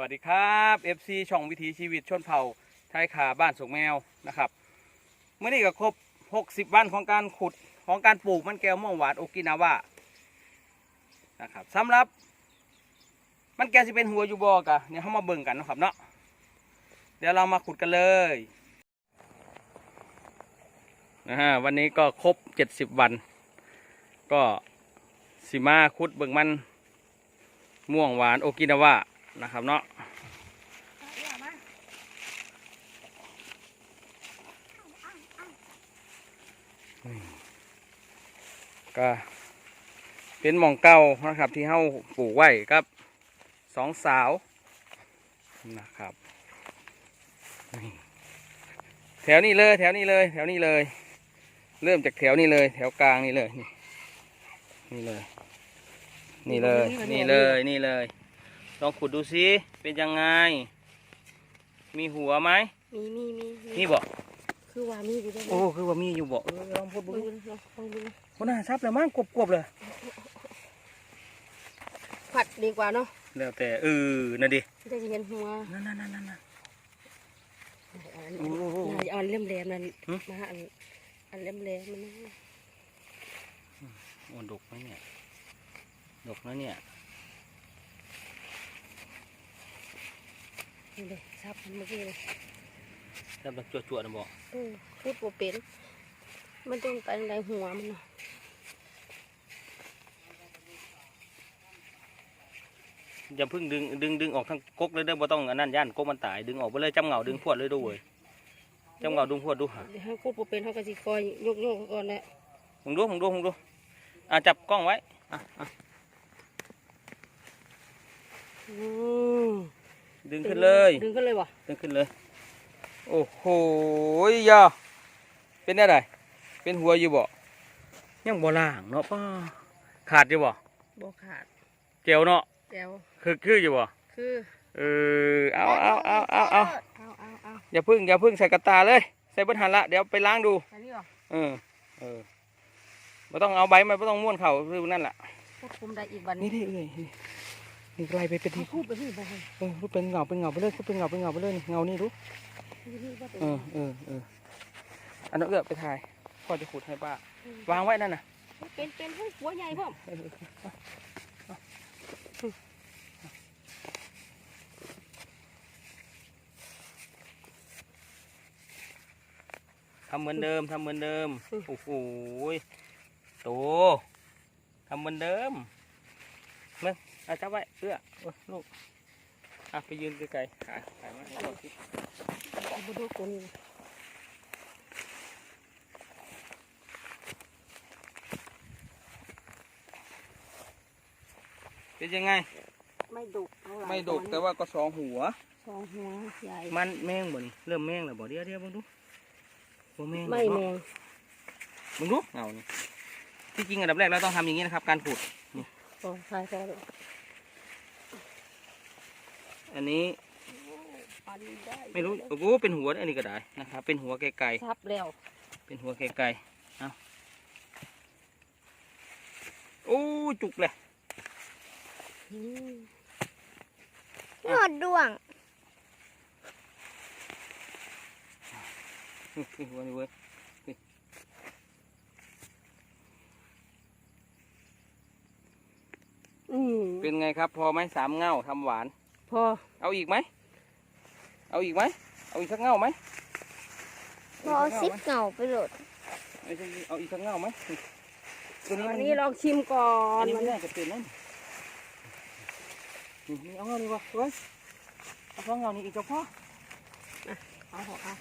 วัสดีครับ FC ช่องวิถีชีวิตชนเผ่าไทยขาบ้านสุงแมวนะครับเมื่อนี้ก็ครบ 60 วันของการขุดของการปลูกมันแก้วม่วงหวานโอกินาวานะครับสำหรับ มันแก้วสิเป็นหัวอยู่บอกะเนี่ยเขามาเบิ่งกันนะครับเนาะเดี๋ยวเรามาขุดกันเลยนะฮะวันนี้ก็ครบ 70 วัน ก็สิมาขุดเบิ่งมันม่วงหวานโอกินาวา นะครับเนาะก็เป็นหมองเก่านะครับ ที่เฮาปลูกไว้ครับสองสาวนะครับแถวนี้เลยแถวนี้เลย แถวนี้เลย เริ่มจากแถวนี้เลย แถวกลางนี่เลยนี่เลย นี่เลย นี่เลยนี่เลย ลองขุดดูสิเป็นยังไง มีหัวไหมมีมีมีมีนี่บอกคือว่ามีอยู่ด้วยโอ้คือว่ามีอยู่บอกเออลองพูดดูดูดูดูลองดูนะคนน่าซับเลยมั้งกบกบๆเลยผัดดีกว่าเนาะแล้วแต่เออนั่นดิจะเห็นหัวนั่นนั่นนั่นนั่นอันโอ้โหอันอันเล่มแหลมนั่นหึมาอันอันเล่มแหลมมันนะโอ้ดกไหมเนี่ยดกนะเนี่ย นี่เลยซับมันเมื่อกี้เลยซับแบบจั่วๆนะบอกเออพูดบ่เป็น มันต้องไปในหัวมันเนาะอย่าเพิ่งดึงดึงดึงออกทั้งกกเลยเด้อบ่ต้องอันนั้นย่านกกมันตายดึงออกไปเลยจำเหงาดึงพวดเลยดูเว้ยจำเหงาดึงพวดดูหาเดี๋ยวให้พูดบ่เป็นเขาก็สิคอยยกโยกก่อนแหละมึงดูมึงดูมึงดูอะจับกล้องไว้อะอะอืม ดึงขึ้นเลย ดึงขึ้นเลยบ่ดึงขึ้นเลย โอ้โหยาเป็นอะไรเป็นหัวอยู่บ่ยังบ่ล่างเนาะป้าขาดอยู่บ่บ่ขาดเจียวเนาะแก้วคือคืออยู่บ่คือเออเอาเอาเอาเอาเอาเอาเอาเอาอย่าพึ่งอย่าพึ่งใส่กระตาเลย ใส่เบนหันละเดี๋ยวไปล้างดูอันนี้เหรอเออเออไม่ต้องเอาใบมันไม่ต้องม้วนเข่าคือนั่นแหละควบคุมได้อีกวันนี่ดิเอ้ย นี่นี่ไล่ไปเป็นเขาที่พูดไปนี่บ่ให้เออรู้เป็นเงาเป็นเงาไปเลยเป็นเงาเป็นเงาไปเลยนี่เงานี่รู้นี่ว่าเป็นเออเออเอออันนั้นเอื้อไปถ่ายพ่อจะขุดให้ป้าวางไว้นั่นน่ะ เป็นเป็นให้หัวใหญ่พ่อมเออเออทำเหมือนเดิมทำเหมือนเดิมโอ้โหโตทำเหมือนเดิม มึงเอาจับไว้เอื้อโอ้ยลูกอะไปยืนไกลๆขาถ่ายมาให้เราสิเอาไปดูคนนี้เป็นยังไง ไม่ดุเท่าไหร่ไม่ดกแต่ว่าก็สองหัวสองหัวใหญ่ มันแมงบ่นี่เริ่มแมงแล้วบ่เดี๋ยวเดี๋ยวมึงดูบ่แมงไม่แมเนาะงมึงดูเอานี่ที่จริงอันดับแรกเราต้องทำอย่างนี้นะครับ การขุด โอ้ใช่ใช่เลยอันนี้ปันได้ไม่รู้โอ้โหเป็นหัวอันนี้ก็ได้นะครับ เป็นหัวไกลทับแล้วๆเป็นหัวไกลๆเอาโอ้จุกเลยอืมหนวดดวง นี่นี่หัวนี่เว้ย อืมเป็นไงครับ พอไหมสามเง่าทำหวาน พอ เอาอีกไหม เอาอีกไหม เอาอีกสักเง่าไหมพอซิปเหงาไปโหลดไม่ใช่เอาอีกสักเง่าไหมตัวนี้วัมันนนี้ลองชิมก่ออันนนี้วัไม่นน่าจะเป็นนั่นนี่นี่เอาเงานี่วะเว้ยเอาสองเงานี่อีกเจ้าพ่อเอาเอาเอา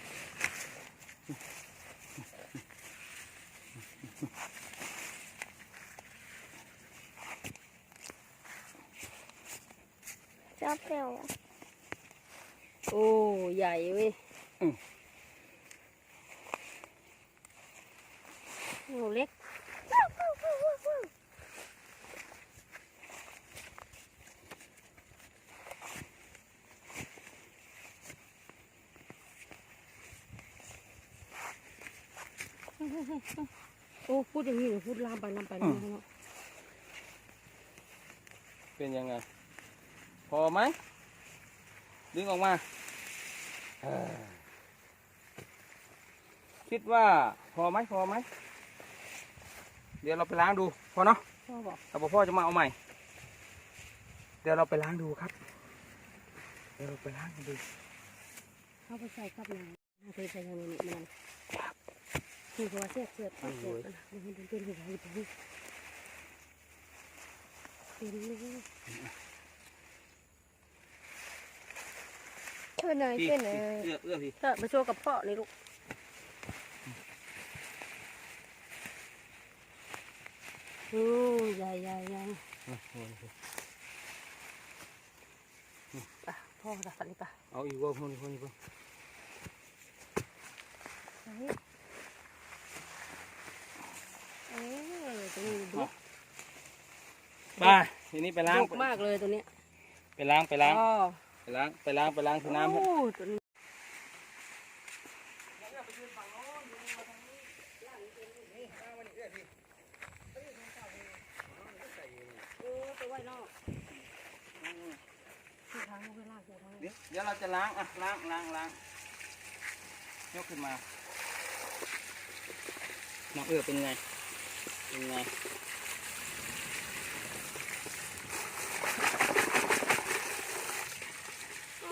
ชอบเร็วโอ้ใหญ่เว้ยโอ้เล็กโอ้พูดอย่างนี้เลยพูดลามไปลามไปลามไปเนาะเป็นยังไง พอไหมดึงออกมาเออคิดว่าพอไหมพอไหมเดี๋ยวเราไปล้างดูพอเนาะพ่อบอกถ้าพ่อจะมาเอาใหม่ เดี๋ยวเราไปล้างดูครับ เดี๋ยวเราไปล้างกันดูเข้าไปใส่กับน้ำเคยใส่ยังไงนี่มันคือเพราะว่าเสียบเสียบเสียบเสียบนะมันเป็นเป็นหัวเป็นเป็นเลย ช่วยหน่อยพี่ช่วยหน่อยเอื้อเอื้อพี่ถ้ามาโชว์กับพ่อนี่ลูกอือใหญ่ใหญ่ใหญ่ป่ะพ่อจะฝันป่ะเอาอีกว่าคนคนคนเออตัวนี้ดุไปทีนี้ไปล้างดุมากเลยตัวเนี้ยไปล้างไปล้างอ๋อไป ล้างไปล้างไปล้างที่น้ำครับโอ้ตัวนี้โอ้ตัวไว้นอกที่ทางเวลาเดี๋ยวทางเดี๋ยวเดี๋ยวเราจะล้างอะล้างล้างล้างยกขึ้นมาน้องเอื้อเป็นไงเป็นไง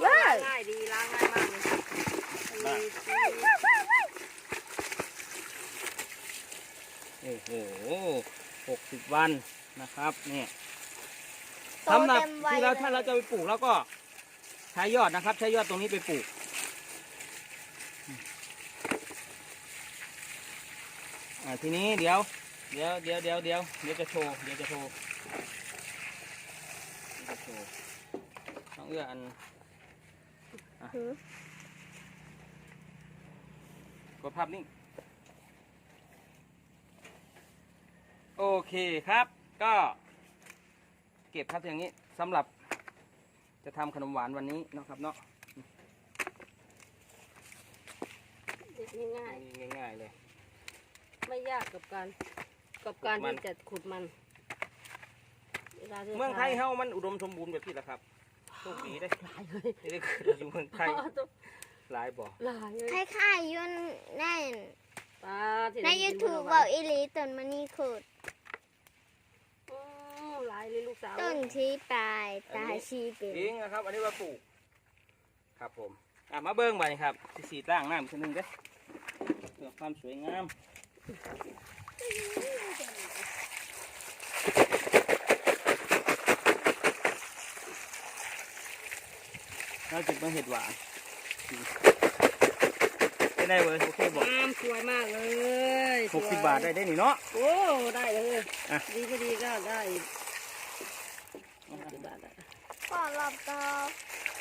ล้างง่ายดีล้างง่ายมากเลยอันนี้ โอ้โหหกสิบ วันนะครับเนี่ยโตสำหรับเต็มวัยที่เราลยถ้าเราจะไปปลูกแล้วก็ใช้ยอดนะครับ ใช้ยอดตรงนี้ไปปลูก อ่าทีนี้เดี๋ยว เดี๋ยวเดี๋ยวเดี๋ยวเดี๋ยวเดี๋ยวจะโชว์เดี๋ยวจะโชว์เดี๋ยวจะโชว์น้องเอื้ออันหือกดภาพนิ่ง โอเคครับก็ เก็บครับอย่างนี้สำหรับจะทำขนมหวานวันนี้เนาะครับเนาะเด็ดง่ายง่ายๆเลย ๆ ไม่ยากกับการกับการขุดมัน ที่จะขุดมันวลาดินเมืองไทยทาเฮามันอุดมสมบูรณ์แบบนี้แหละครับโชคดีได้หลายเลยที่ได้เกิดอยู่เมืองไทยหลายบ่ หลายเลยคล้ายๆอยุ่นแน่น ปลาที่ใน ได้กิยูทูบมื้บออกอีหลีต้นมันนี่ขุดอืม หลายเลยลูกสาวต้นชี้ปลายตาชี้เป็นจริงนะครับ อันนี้ว่าปลูก ครับผมอะมาเบิ้งไปครับสิสีร่างน้ำคนหนึ่งเด้อเพื่อความสวยงามเราจะมาเห็ดหวานได้ได้เว้ยโอเคบอกงามสวยมากเลยหกสิบบาทได้ได้นี่เนาะ โอ้ ได้เลยอะดีก็ดีก็ได้หกสิบบาทได้ ก็รอบต่อ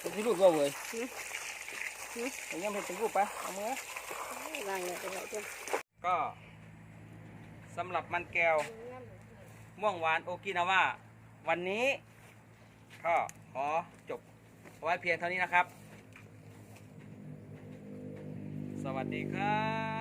เป็นที่รูปก็เว้ยหือหือเอายังเป็นรูปไปเอามือได้เลยไปเลยจ้ะก็สำหรับมันแก้วม่วงหวานโอกินาว่าวันนี้ก็ขอจบเอาไว้เพียงเท่านี้นะครับ สวัสดีครับ